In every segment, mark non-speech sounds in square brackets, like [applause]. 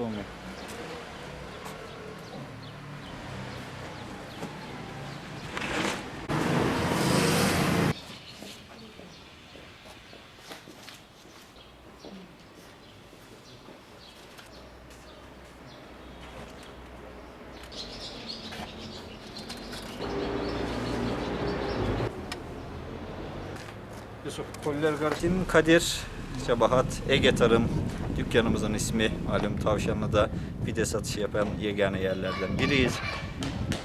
tohumu. Yusuf Koliler Garcin Kadir Şabahat Ege Tarım dükkanımızın ismi malum Tavşanlı'da pide satışı yapan yegane yerlerden biriyiz.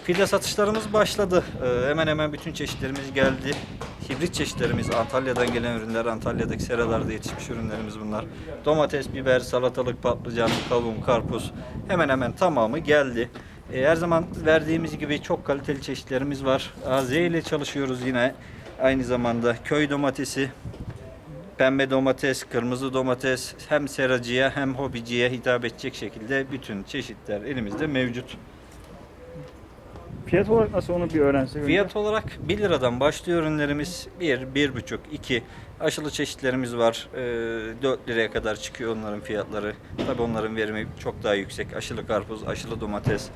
Pide satışlarımız başladı. Ee, hemen hemen bütün çeşitlerimiz geldi. Hibrit çeşitlerimiz Antalya'dan gelen ürünler, Antalya'daki seralarda yetişmiş ürünlerimiz bunlar. Domates, biber, salatalık, patlıcan, kavun, karpuz hemen hemen tamamı geldi. Ee, her zaman verdiğimiz gibi çok kaliteli çeşitlerimiz var. AZ ile çalışıyoruz yine. Aynı zamanda köy domatesi, pembe domates, kırmızı domates hem seracıya hem hobiciye hitap edecek şekilde bütün çeşitler elimizde mevcut. Fiyat olarak nasıl onu bir öğrensek önce. Fiyat olarak 1 liradan başlıyor ürünlerimiz. 1, 1,5, 2. Aşılı çeşitlerimiz var. Ee, 4 liraya kadar çıkıyor onların fiyatları. Tabi onların verimi çok daha yüksek. Aşılı karpuz, aşılı domates.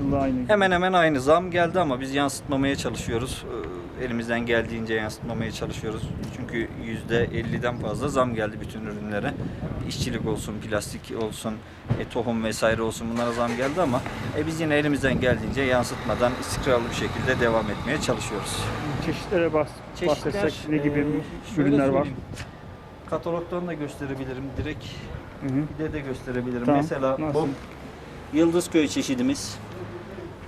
Yılda aynı. Hemen hemen aynı zam geldi ama biz yansıtmamaya çalışıyoruz. Ee, Elimizden geldiğince yansıtmamaya çalışıyoruz. Çünkü %50'den fazla zam geldi bütün ürünlere. İşçilik olsun, plastik olsun, e, tohum vesaire olsun bunlara zam geldi ama e, biz yine elimizden geldiğince yansıtmadan istikrarlı bir şekilde devam etmeye çalışıyoruz. Çeşitlere bahs bahsetsek ne gibi e, ürünler var? Katalogdan da gösterebilirim direkt. Hı hı. Bir de de gösterebilirim. Tamam, Mesela nasıl? bu Yıldızköy çeşidimiz.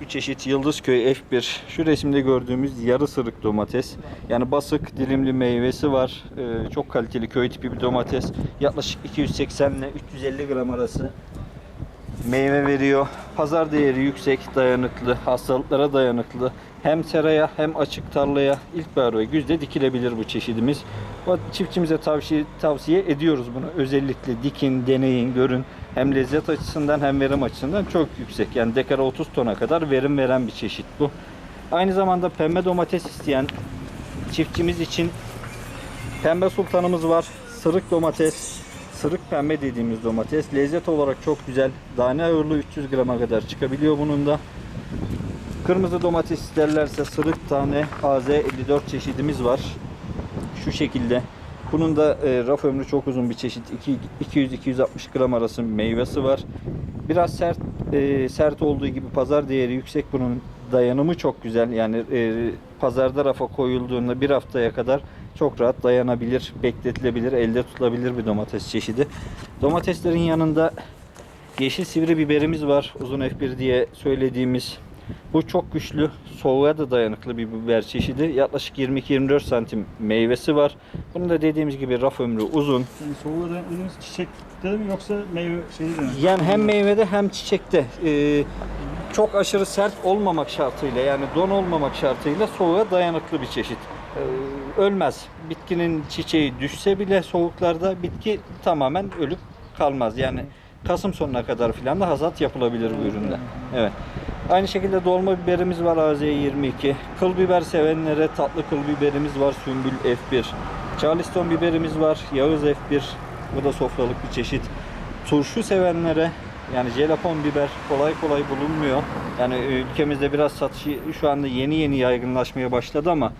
Bu çeşit Yıldızköy F1. Şu resimde gördüğümüz yarı sırık domates. Yani basık dilimli meyvesi var. Ee, çok kaliteli köy tipi bir domates. Yaklaşık 280 ile 350 gram arası meyve veriyor. Pazar değeri yüksek, dayanıklı, hastalıklara dayanıklı. Hem seraya hem açık tarlaya ilkbahar ve güzde dikilebilir bu çeşidimiz. Çiftçimize tavsiye, tavsiye ediyoruz bunu. Özellikle dikin, deneyin, görün. Hem lezzet açısından hem verim açısından çok yüksek. Yani dekara 30 tona kadar verim veren bir çeşit bu. Aynı zamanda pembe domates isteyen çiftçimiz için pembe sultanımız var. Sırık domates, sırık pembe dediğimiz domates. Lezzet olarak çok güzel. Tane ağırlığı 300 grama kadar çıkabiliyor bunun da. Kırmızı domates isterlerse sırık tane AZ 54 çeşidimiz var. Şu şekilde. Bunun da e, raf ömrü çok uzun bir çeşit. 200-260 gram arası meyvesi var. Biraz sert e, sert olduğu gibi pazar değeri yüksek bunun dayanımı çok güzel. Yani e, pazarda rafa koyulduğunda bir haftaya kadar çok rahat dayanabilir, bekletilebilir, elde tutulabilir bir domates çeşidi. Domateslerin yanında yeşil sivri biberimiz var. Uzun F1 diye söylediğimiz. Bu çok güçlü, soğuğa da dayanıklı bir biber çeşidi. Yaklaşık 22-24 santim meyvesi var. Bunun da dediğimiz gibi raf ömrü uzun. Yani soğuğa dayanıklılığınız çiçekte mi yoksa meyve şeyi de mi? Yani hem meyvede hem çiçekte ee, çok aşırı sert olmamak şartıyla yani don olmamak şartıyla soğuğa dayanıklı bir çeşit. Ee, ölmez. Bitkinin çiçeği düşse bile soğuklarda bitki tamamen ölüp kalmaz. Yani Kasım sonuna kadar filan da hasat yapılabilir bu üründe. Evet. Aynı şekilde dolma biberimiz var AZ22. Kıl biber sevenlere tatlı kıl biberimiz var Sümbül F1. Charleston biberimiz var Yağız F1. Bu da sofralık bir çeşit. Turşu sevenlere yani jelapon biber kolay kolay bulunmuyor. Yani ülkemizde biraz satışı şu anda yeni yeni yaygınlaşmaya başladı ama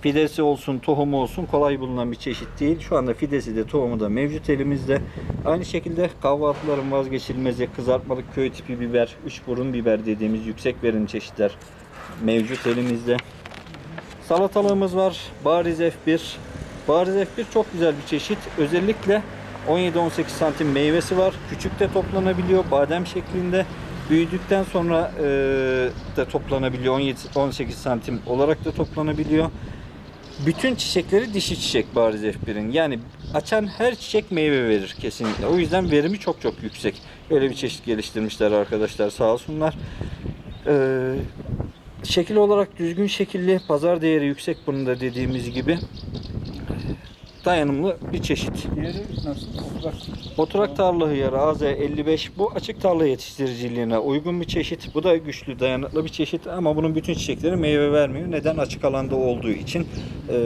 fidesi olsun, tohumu olsun kolay bulunan bir çeşit değil. Şu anda fidesi de tohumu da mevcut elimizde. Aynı şekilde kahvaltıların vazgeçilmezi kızartmalık köy tipi biber, üç burun biber dediğimiz yüksek verim çeşitler mevcut elimizde. Salatalığımız var. Bariz F1. Bariz F1 çok güzel bir çeşit. Özellikle 17-18 santim meyvesi var. Küçük de toplanabiliyor. Badem şeklinde. Büyüdükten sonra e, da toplanabiliyor. 17-18 santim olarak da toplanabiliyor. Bütün çiçekleri dişi çiçek bariz F1'in. Yani açan her çiçek meyve verir kesinlikle. O yüzden verimi çok çok yüksek. Böyle bir çeşit geliştirmişler arkadaşlar sağ olsunlar. Ee, şekil olarak düzgün şekilli, pazar değeri yüksek bunun da dediğimiz gibi. Dayanımlı bir çeşit. Diğeri nasıl? Bak, Oturak tarla hıyarı AZ 55 bu açık tarla yetiştiriciliğine uygun bir çeşit. Bu da güçlü dayanıklı bir çeşit ama bunun bütün çiçekleri meyve vermiyor. Neden? Açık alanda olduğu için e,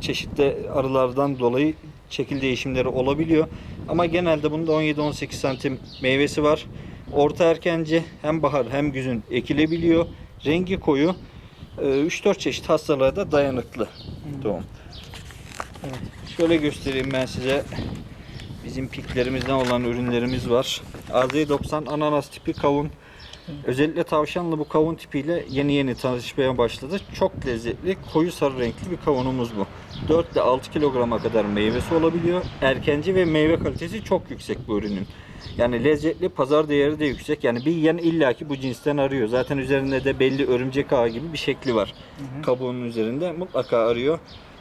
çeşitli arılardan dolayı şekil değişimleri olabiliyor. Ama genelde bunda 17-18 santim meyvesi var. Orta erkenci hem bahar hem güzün ekilebiliyor. Rengi koyu. Ee, 3-4 çeşit hastalığa da dayanıklı tohum. Evet. Şöyle göstereyim ben size. Bizim piklerimizden olan ürünlerimiz var. AZ90 ananas tipi kavun. Özellikle tavşanlı bu kavun tipiyle yeni yeni tanışmaya başladı. Çok lezzetli, koyu sarı renkli bir kavunumuz bu. 4 ile 6 kilograma kadar meyvesi olabiliyor. Erkenci ve meyve kalitesi çok yüksek bu ürünün. Yani lezzetli, pazar değeri de yüksek. Yani bir yiyen illaki bu cinsten arıyor. Zaten üzerinde de belli örümcek ağı gibi bir şekli var. Kabuğunun üzerinde mutlaka arıyor.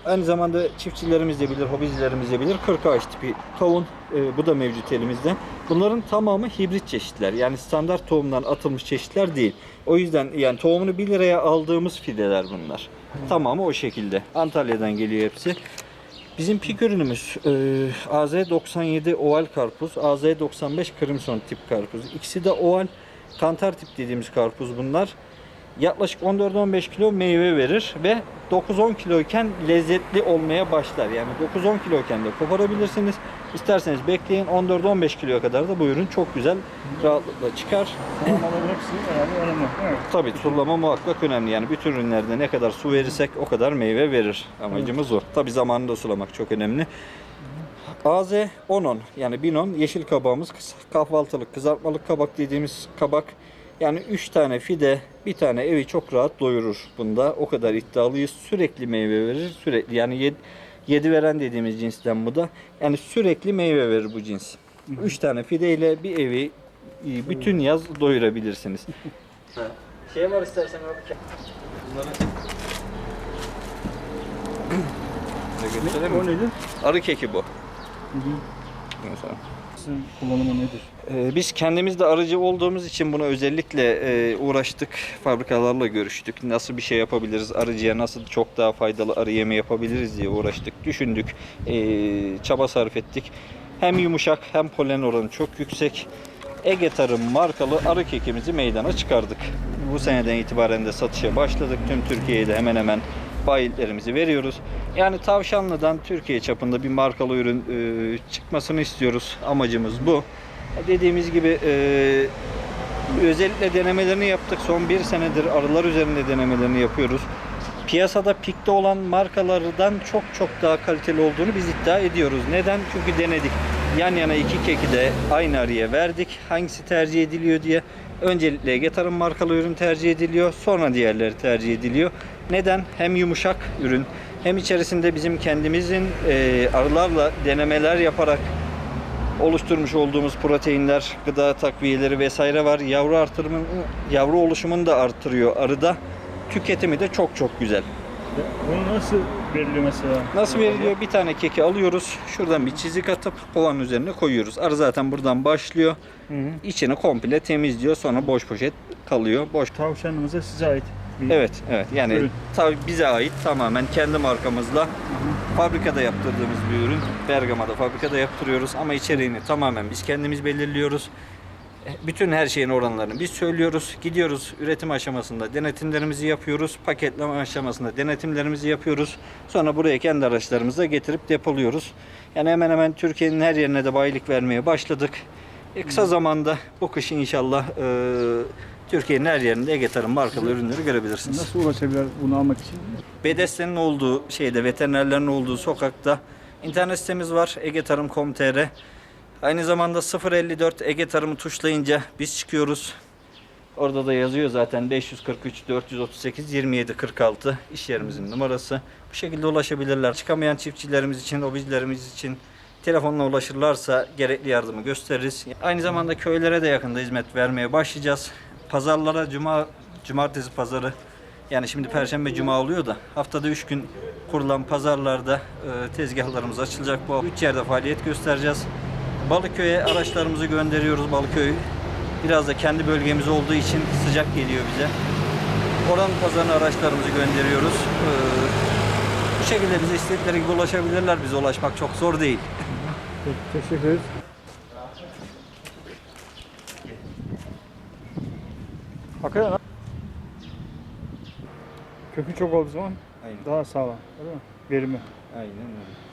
Aynı zamanda çiftçilerimiz de bilir, hobicilerimiz de bilir. 40 ağaç tipi kavun e, bu da mevcut elimizde. Bunların tamamı hibrit çeşitler. Yani standart tohumdan atılmış çeşitler değil. O yüzden yani tohumunu 1 liraya aldığımız fideler bunlar. Tamamı o şekilde. Antalya'dan geliyor hepsi. Bizim pik ürünümüz e, AZ97 oval karpuz, AZ95 crimson tip karpuz. İkisi de oval kantar tip dediğimiz karpuz bunlar. Yaklaşık 14-15 kilo meyve verir ve 9-10 kiloyken lezzetli olmaya başlar. Yani 9-10 kiloyken de koparabilirsiniz. İsterseniz bekleyin 14-15 kiloya kadar da bu ürün çok güzel rahatlıkla çıkar. Sulamaların hepsi herhalde önemli. Evet. Tabii sulama muhakkak önemli. Yani bütün ürünlerde ne kadar su verirsek o kadar meyve verir. Amacımız o. Tabii zamanında sulamak çok önemli. AZ 10 yani binon yeşil kabağımız kahvaltılık kızartmalık kabak dediğimiz kabak. Yani 3 tane fide bir tane evi çok rahat doyurur bunda. O kadar iddialıyız. Sürekli meyve verir. Sürekli yani 7 veren dediğimiz cinsten bu da. Yani sürekli meyve verir bu cins. 3 tane fide ile bir evi e, bütün yaz doyurabilirsiniz. [laughs] Şey var istersen abi. Bunları Ne? O nedir? Arı keki bu. Mesela. Sizin kullanımı nedir? Ee, Biz kendimiz de arıcı olduğumuz için buna özellikle e, uğraştık. Fabrikalarla görüştük. Nasıl bir şey yapabiliriz? Arıcıya nasıl çok daha faydalı arı yemi yapabiliriz diye uğraştık. Düşündük. e, Çaba sarf ettik. Hem yumuşak hem polen oranı çok yüksek. Ege Tarım markalı arı kekimizi meydana çıkardık. Bu seneden itibaren de satışa başladık. Tüm Türkiye'de hemen hemen bayilerimizi veriyoruz. Yani Tavşanlı'dan Türkiye çapında bir markalı ürün e, çıkmasını istiyoruz. Amacımız bu. Dediğimiz gibi e, özellikle denemelerini yaptık. Son bir senedir arılar üzerinde denemelerini yapıyoruz. Piyasada pikte olan markalardan çok çok daha kaliteli olduğunu biz iddia ediyoruz. Neden? Çünkü denedik. Yan yana iki keki de aynı arıya verdik. Hangisi tercih ediliyor diye. Öncelikle Ege markalı ürün tercih ediliyor. Sonra diğerleri tercih ediliyor. Neden? Hem yumuşak ürün hem içerisinde bizim kendimizin e, arılarla denemeler yaparak oluşturmuş olduğumuz proteinler, gıda takviyeleri vesaire var. Yavru artırımın, yavru oluşumunu da artırıyor arıda. Tüketimi de çok çok güzel. Bunu nasıl veriliyor mesela? Nasıl veriliyor? Bir tane keki alıyoruz. Şuradan bir çizik atıp kovanın üzerine koyuyoruz. Arı zaten buradan başlıyor. Hı hı. İçini komple temizliyor. Sonra boş poşet kalıyor. Boş. Tavşanımıza size ait. Bir- Evet, evet. Yani Ürün. tabii bize ait tamamen kendi markamızla fabrikada yaptırdığımız bir ürün. Bergama'da fabrikada yaptırıyoruz ama içeriğini tamamen biz kendimiz belirliyoruz. Bütün her şeyin oranlarını biz söylüyoruz. Gidiyoruz üretim aşamasında denetimlerimizi yapıyoruz. Paketleme aşamasında denetimlerimizi yapıyoruz. Sonra buraya kendi araçlarımızla getirip depoluyoruz. Yani hemen hemen Türkiye'nin her yerine de bayilik vermeye başladık. E, kısa zamanda bu kış inşallah e, Türkiye'nin her yerinde Ege Tarım markalı ürünleri görebilirsiniz. Nasıl ulaşabilir bunu almak için? Bedeslerin olduğu şeyde, veterinerlerin olduğu sokakta internet sitemiz var egetarım.com.tr. Aynı zamanda 054 Ege Tarım'ı tuşlayınca biz çıkıyoruz. Orada da yazıyor zaten 543 438 27 46 iş yerimizin numarası. Bu şekilde ulaşabilirler. Çıkamayan çiftçilerimiz için, hobicilerimiz için telefonla ulaşırlarsa gerekli yardımı gösteririz. Aynı zamanda köylere de yakında hizmet vermeye başlayacağız. Pazarlara cuma cumartesi pazarı yani şimdi perşembe cuma oluyor da haftada 3 gün kurulan pazarlarda e, tezgahlarımız açılacak. Bu 3 yerde faaliyet göstereceğiz. Balıköy'e araçlarımızı gönderiyoruz. Balıköy biraz da kendi bölgemiz olduğu için sıcak geliyor bize. Oranın pazarına araçlarımızı gönderiyoruz. E, bu şekilde bize istedikleri gibi ulaşabilirler. Bize ulaşmak çok zor değil. Teşekkür ederiz. Hakikaten ha. Kökü çok olduğu zaman Aynen. daha sağlam. Değil mi? Verimi. Aynen öyle.